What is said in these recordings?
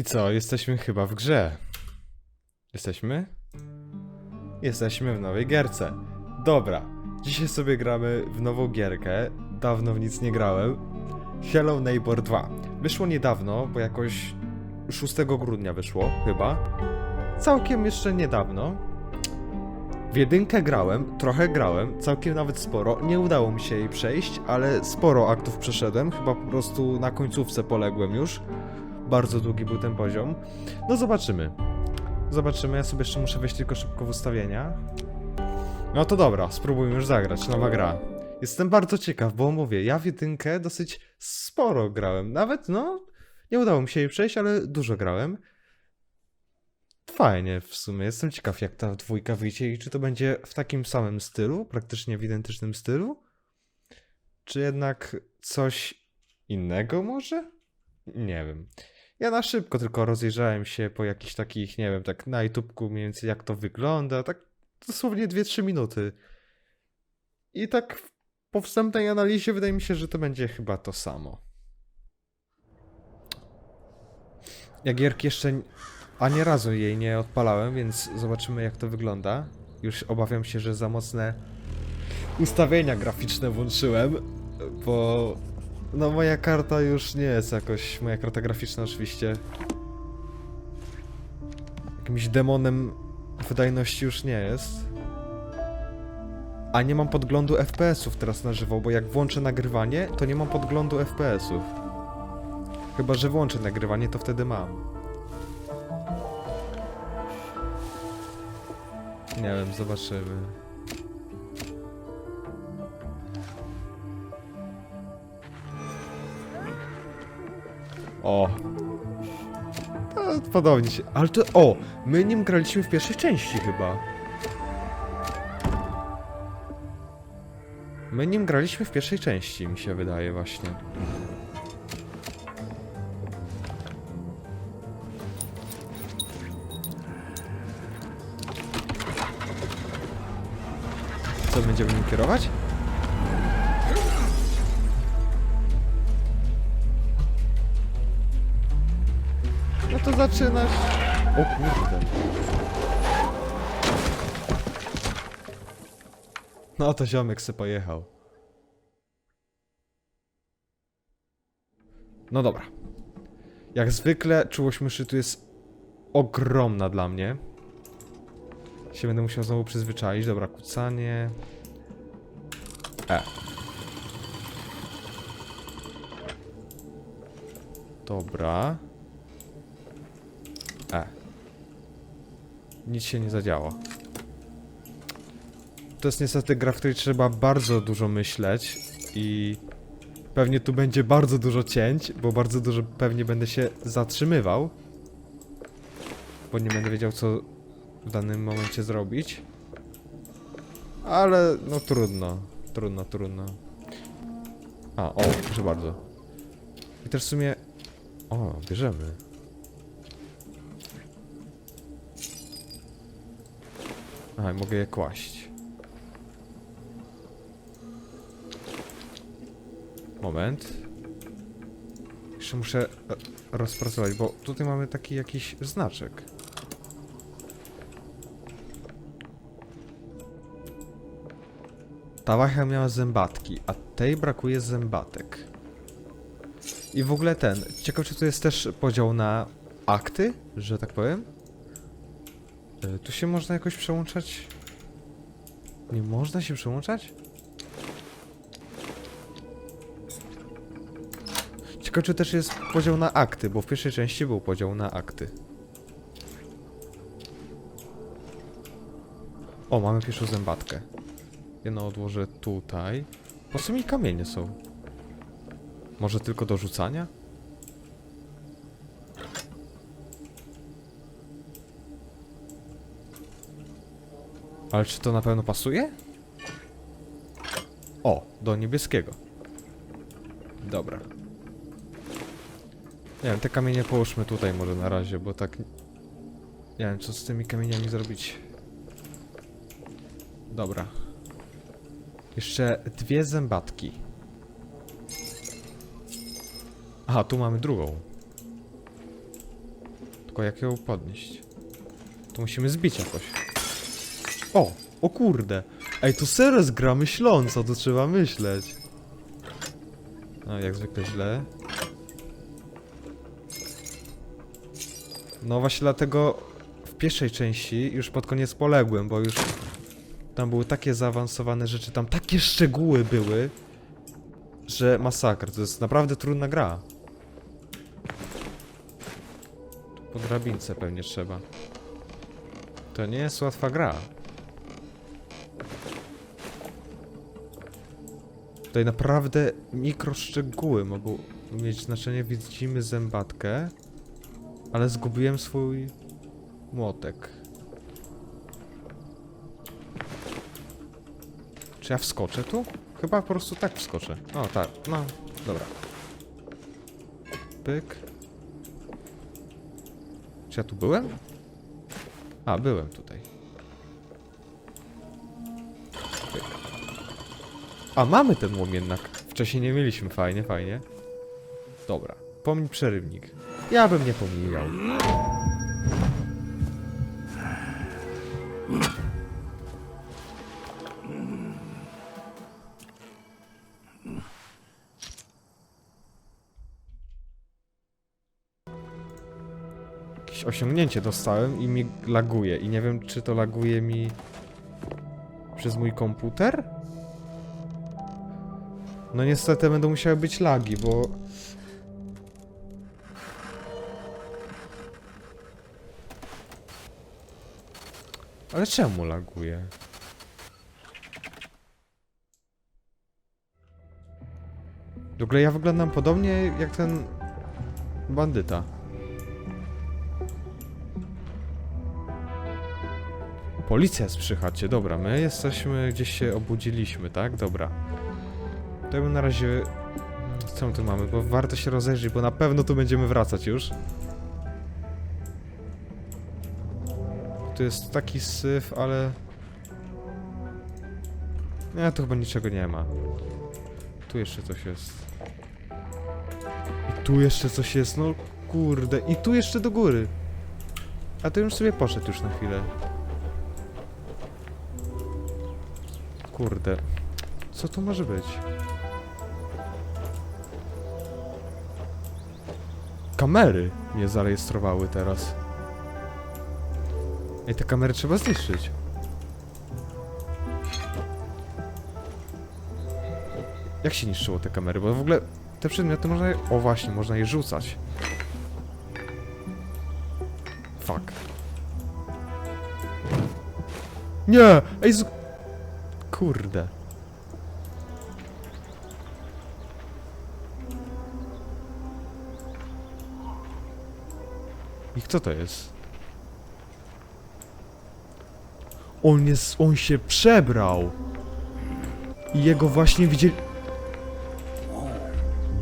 I co, jesteśmy chyba w grze. Jesteśmy? Jesteśmy w nowej gierce. Dobra, dzisiaj sobie gramy w nową gierkę. Dawno w nic nie grałem. Hello Neighbor 2. Wyszło niedawno, bo jakoś 6 grudnia wyszło, chyba. Całkiem jeszcze niedawno. W jedynkę grałem, trochę grałem, całkiem nawet sporo. Nie udało mi się jej przejść, ale sporo aktów przeszedłem. Chyba po prostu na końcówce poległem już. Bardzo długi był ten poziom. No zobaczymy. Zobaczymy, ja sobie jeszcze muszę wejść tylko szybko w ustawienia. No to dobra, spróbujmy już zagrać, nowa gra. Jestem bardzo ciekaw, bo mówię, ja w jedynkę dosyć sporo grałem. Nawet, no, nie udało mi się jej przejść, ale dużo grałem. Fajnie w sumie, jestem ciekaw jak ta dwójka wyjdzie i czy to będzie w takim samym stylu, praktycznie w identycznym stylu? Czy jednak coś innego może? Nie wiem. Ja na szybko tylko rozejrzałem się po jakichś takich, nie wiem, tak na YouTubku mniej więcej jak to wygląda, tak dosłownie 2-3 minuty. I tak po wstępnej analizie wydaje mi się, że to będzie chyba to samo. Ja gierki jeszcze ani razu jej nie odpalałem, więc zobaczymy jak to wygląda. Już obawiam się, że za mocne ustawienia graficzne włączyłem, bo no moja karta już nie jest jakoś, moja karta graficzna oczywiście jakimś demonem wydajności już nie jest. A nie mam podglądu FPS-ów teraz na żywo, bo jak włączę nagrywanie, to nie mam podglądu FPS-ów. Chyba, że włączę nagrywanie, to wtedy mam. Nie wiem, zobaczymy. O. To podobnie się. Ale to. O! My nim graliśmy w pierwszej części chyba. My nim graliśmy w pierwszej części, mi się wydaje właśnie. Co, będziemy nim kierować? To zaczynasz. O kurde. No to ziomek se pojechał. No dobra. Jak zwykle czułość myszy tu jest ogromna dla mnie. Się będę musiał znowu przyzwyczaić. Dobra, kucanie. E. Dobra. E. Nic się nie zadziało. To jest niestety gra, w której trzeba bardzo dużo myśleć i pewnie tu będzie bardzo dużo cięć, bo bardzo dużo pewnie będę się zatrzymywał. Bo nie będę wiedział co w danym momencie zrobić. Ale no trudno, trudno, trudno. A, o, proszę bardzo. I też w sumie... O, bierzemy. Aha, mogę je kłaść. Moment. Jeszcze muszę e, rozpracować, bo tutaj mamy taki jakiś znaczek. Ta wacha miała zębatki, a tej brakuje zębatek. I w ogóle ten, ciekaw czy tu jest też podział na akty, że tak powiem? E, Tu się można jakoś przełączać? Nie można się przełączać? Ciekawe, czy też jest podział na akty, bo w pierwszej części był podział na akty. O, mamy pierwszą zębatkę. Jedno odłożę tutaj. Po co mi kamienie są? Może tylko do rzucania? Ale czy to na pewno pasuje? O, do niebieskiego. Dobra. Nie wiem, te kamienie połóżmy tutaj może na razie, bo tak... Nie wiem, co z tymi kamieniami zrobić. Dobra. Jeszcze dwie zębatki. Aha, tu mamy drugą. Tylko jak ją podnieść? To musimy zbić jakoś. O! O kurde! Ej, to serio gra myśląco, to trzeba myśleć. No, jak zwykle źle. No właśnie dlatego w pierwszej części już pod koniec poległem, bo już tam były takie zaawansowane rzeczy, tam takie szczegóły były, że masakra, to jest naprawdę trudna gra. Po drabince pewnie trzeba. To nie jest łatwa gra. Tutaj naprawdę mikroszczegóły mogą mieć znaczenie. Widzimy zębatkę, ale zgubiłem swój młotek. Czy ja wskoczę tu? Chyba po prostu tak wskoczę. O, tak, no, dobra. Pyk. Czy ja tu byłem? A, byłem tutaj. A, mamy ten łom jednak. Wcześniej nie mieliśmy, fajnie, fajnie. Dobra, pomiń przerywnik. Ja bym nie pomijał. Jakieś osiągnięcie dostałem i mi laguje. I nie wiem, czy to laguje mi przez mój komputer? No niestety będą musiały być lagi, bo... Ale czemu laguje? W ogóle ja wyglądam podobnie jak ten bandyta. Policja jest przy chacie, dobra, my jesteśmy, gdzieś się obudziliśmy, tak? Dobra. To ja bym na razie... Co my tu mamy? Bo warto się rozejrzeć, bo na pewno tu będziemy wracać już. Tu jest taki syf, ale... Nie, tu chyba niczego nie ma. Tu jeszcze coś jest. I tu jeszcze coś jest, no kurde. I tu jeszcze do góry. A to już sobie poszedł już na chwilę. Kurde. Co to może być? Kamery mnie zarejestrowały teraz. Ej, te kamery trzeba zniszczyć. Jak się niszczyło te kamery? Bo w ogóle te przedmioty można je... O właśnie, można je rzucać. Fuck. Nie! Ej, z... Kurde. I kto to jest? On jest, on się przebrał. I jego właśnie widzieli...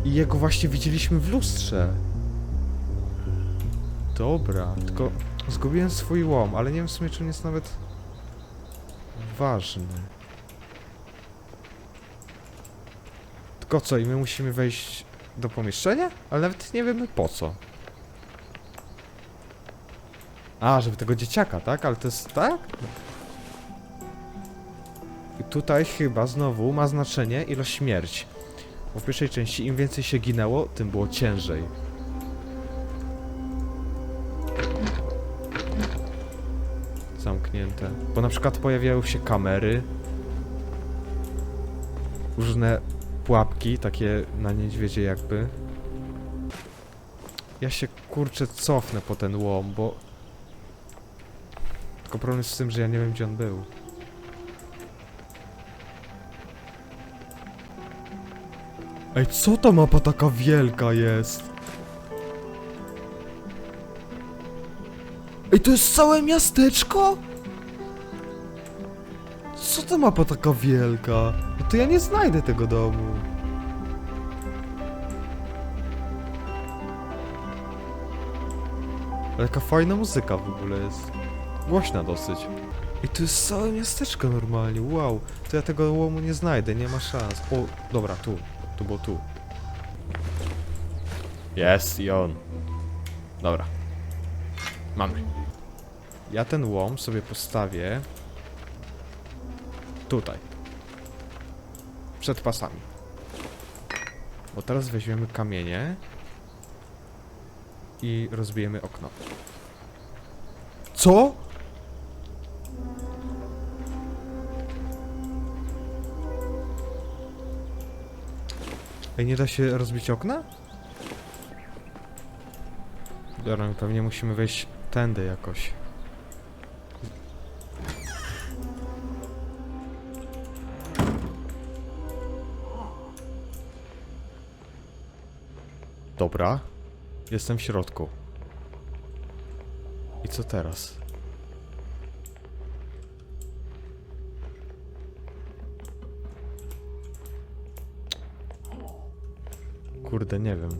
I jego właśnie widzieliśmy w lustrze. Dobra, tylko zgubiłem swój łom, ale nie wiem w sumie czy on jest nawet ważny. Tylko co, i my musimy wejść do pomieszczenia? Ale nawet nie wiemy po co. A, żeby tego dzieciaka, tak? Ale to jest tak? I tutaj chyba znowu ma znaczenie ilość śmierć. Bo w pierwszej części im więcej się ginęło, tym było ciężej. Zamknięte. Bo na przykład pojawiają się kamery. Różne pułapki, takie na niedźwiedzie jakby. Ja się kurczę cofnę po ten łom, bo... Tylko problem jest z tym, że ja nie wiem gdzie on był. Ej, co ta mapa taka wielka jest? Ej, to jest całe miasteczko? Co ta mapa taka wielka? No to ja nie znajdę tego domu. Ale jaka fajna muzyka w ogóle jest. Głośna dosyć. I to jest całe miasteczko normalnie, wow. To ja tego łomu nie znajdę, nie ma szans. O, dobra, tu. Tu było tu. Jest i on. Dobra. Mamy. Ja ten łom sobie postawię tutaj. Przed pasami. Bo teraz weźmiemy kamienie i rozbijemy okno. Co? Ej, nie da się rozbić okna? Dobra, pewnie musimy wejść tędy jakoś. Dobra. Jestem w środku. I co teraz? Kurde, nie wiem.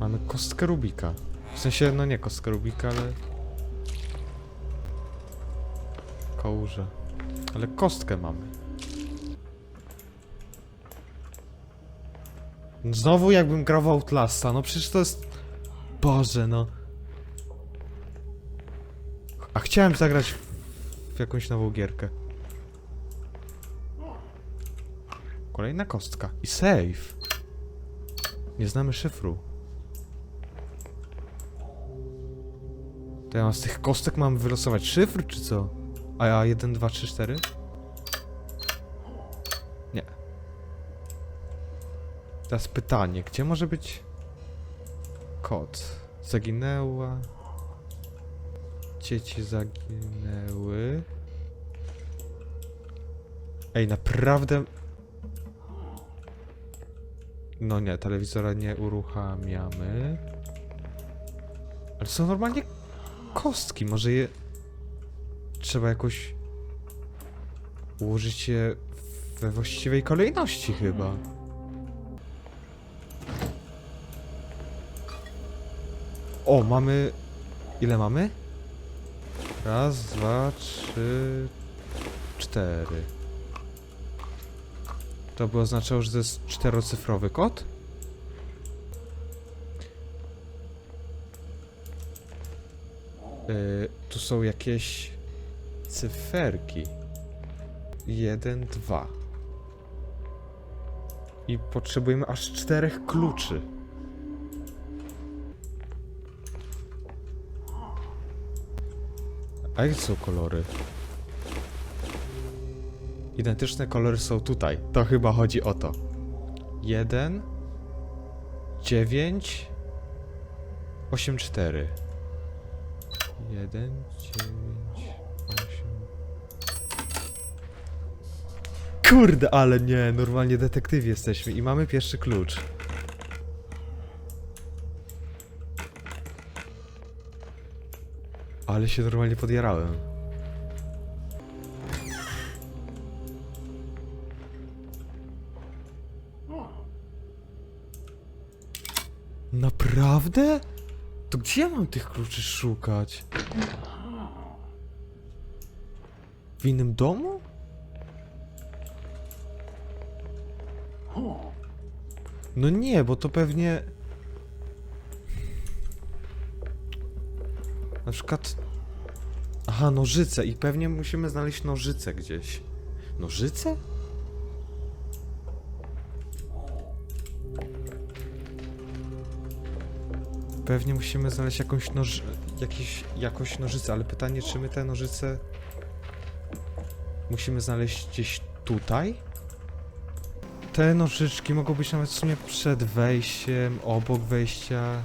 Mamy kostkę Rubika. W sensie, no nie kostkę Rubika, ale... Kałużę. Ale kostkę mamy. Znowu jakbym grał w Outlasta, no przecież to jest... Boże, no. Chciałem zagrać w jakąś nową gierkę. Kolejna kostka. I save. Nie znamy szyfru. To ja z tych kostek mam wylosować szyfr, czy co? A ja 1, 2, 3, 4? Nie. Teraz pytanie, gdzie może być kod? Zaginęła. Dzieci zaginęły. Ej, naprawdę. No nie, telewizora nie uruchamiamy. Ale są normalnie kostki, może je trzeba jakoś ułożyć je we właściwej kolejności chyba. O, mamy... Ile mamy? Raz, dwa, trzy, cztery. To by oznaczało, że to jest czterocyfrowy kod? Yy, tu są jakieś cyferki. Jeden, dwa. I potrzebujemy aż czterech kluczy. A jakie są kolory? Identyczne kolory są tutaj. To chyba chodzi o to. Jeden, dziewięć, osiem, cztery. Jeden, dziewięć, osiem. Kurde, ale nie, normalnie detektyw jesteśmy i mamy pierwszy klucz. Ale się normalnie podjarałem. Naprawdę? To gdzie ja mam tych kluczy szukać? W innym domu? No nie, bo to pewnie... Na przykład... Aha, nożyce i pewnie musimy znaleźć nożyce gdzieś. Nożyce? Pewnie musimy znaleźć jakąś noż... Jakiś, jakąś nożycę, ale pytanie, czy my te nożyce... Musimy znaleźć gdzieś tutaj? Te nożyczki mogą być nawet w sumie przed wejściem, obok wejścia.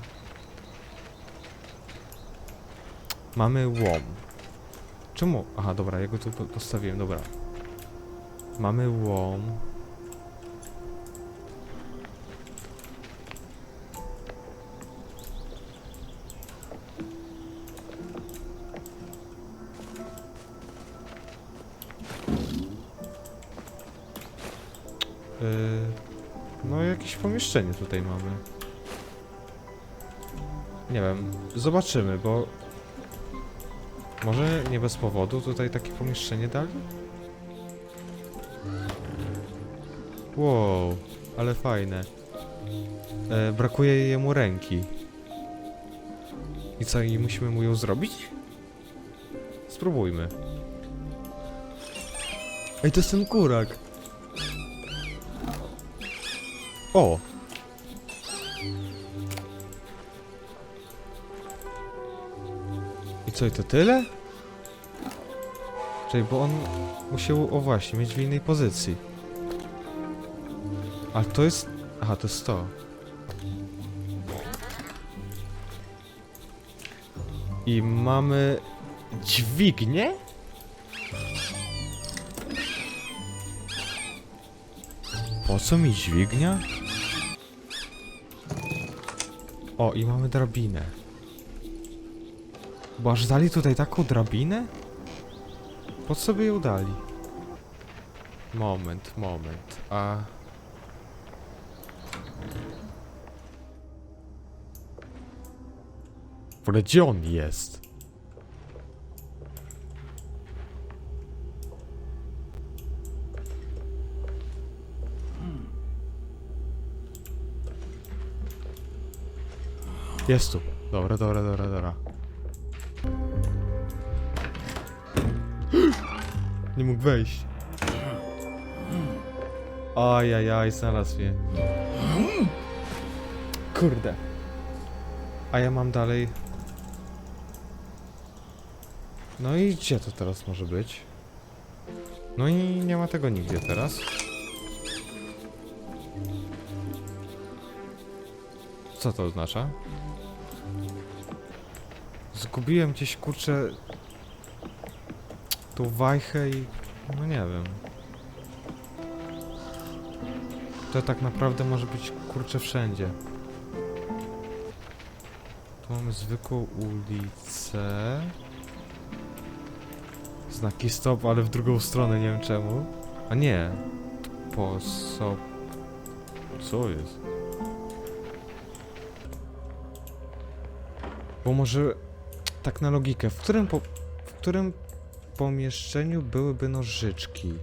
Mamy łom. Czemu? Aha, dobra, ja go tu po- postawiłem, dobra. Mamy łom. Yy, no jakieś pomieszczenie tutaj mamy. Nie wiem, zobaczymy, bo... Może nie bez powodu tutaj takie pomieszczenie dali? Wow, ale fajne. E, brakuje jemu ręki. I co, i musimy mu ją zrobić? Spróbujmy. Ej, to jest ten kurak. O! I co, i to tyle? Czyli, bo on musiał, o właśnie, mieć w innej pozycji. Ale to jest... Aha, to jest to. I mamy... Dźwignię? Po co mi dźwignia? O, i mamy drabinę. Bo aż dali tutaj taką drabinę? Po co by ją dali? Moment, moment, a... Ogóle gdzie on jest? Jest tu. Dobra, dobra, dobra, dobra. Nie mógł wejść. Ajajaj, znalazł mnie. Kurde. A ja mam dalej... No i gdzie to teraz może być? No i nie ma tego nigdzie teraz. Co to oznacza? Zgubiłem gdzieś kurczę tą wajchę i no nie wiem. To tak naprawdę może być kurczę wszędzie. Tu mamy zwykłą ulicę. Znaki stop, ale w drugą stronę, nie wiem czemu. A nie. Po so... Co jest? Bo może tak na logikę, w którym, po, w którym pomieszczeniu byłyby nożyczki?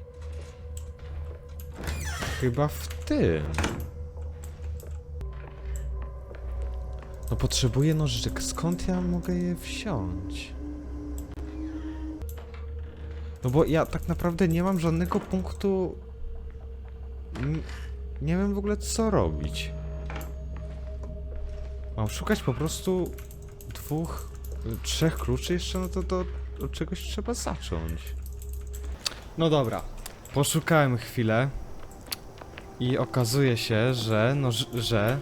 Chyba w tym. No potrzebuję nożyczek. Skąd ja mogę je wziąć? No bo ja tak naprawdę nie mam żadnego punktu... Nie wiem w ogóle co robić. Mam szukać po prostu dwóch, trzech kluczy jeszcze, no to, to od czegoś trzeba zacząć. No dobra, poszukałem chwilę i okazuje się, że, no, że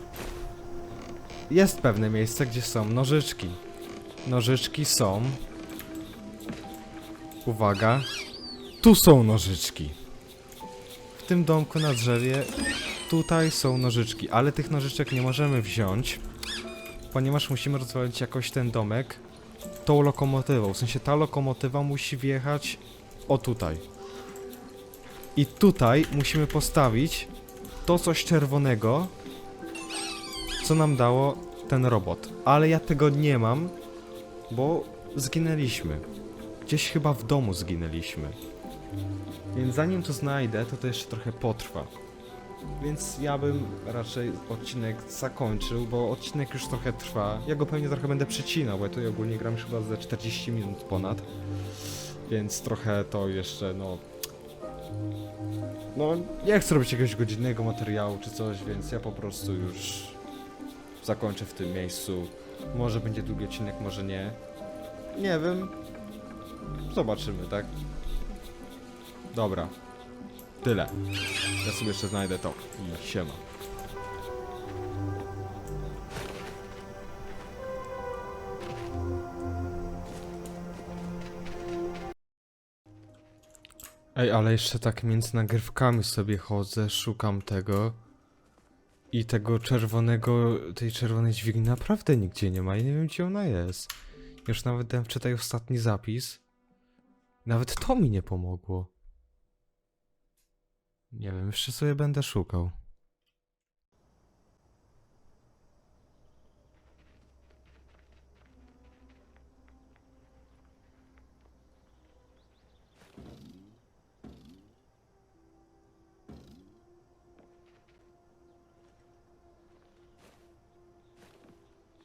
jest pewne miejsce, gdzie są nożyczki. Nożyczki są. Uwaga, tu są nożyczki. W tym domku na drzewie tutaj są nożyczki, ale tych nożyczek nie możemy wziąć, ponieważ musimy rozwalić jakoś ten domek tą lokomotywą. W sensie ta lokomotywa musi wjechać o tutaj. I tutaj musimy postawić to coś czerwonego, co nam dało ten robot. Ale ja tego nie mam, bo zginęliśmy. Gdzieś chyba w domu zginęliśmy. Więc zanim to znajdę, to to jeszcze trochę potrwa. Więc ja bym raczej odcinek zakończył, bo odcinek już trochę trwa. Ja go pewnie trochę będę przecinał, bo ja tu ogólnie gram już chyba za 40 minut ponad. Więc trochę to jeszcze, no... No, nie chcę robić jakiegoś godzinnego materiału czy coś, więc ja po prostu już zakończę w tym miejscu. Może będzie długi odcinek, może nie. Nie wiem. Zobaczymy, tak? Dobra. Tyle. Ja sobie jeszcze znajdę to i siema. Ej, ale jeszcze tak między nagrywkami sobie chodzę, szukam tego. I tego czerwonego, tej czerwonej dźwigni naprawdę nigdzie nie ma. Ja nie wiem, gdzie ona jest. Już nawet dałem wczytaj ostatni zapis. Nawet to mi nie pomogło. Nie wiem, jeszcze sobie będę szukał.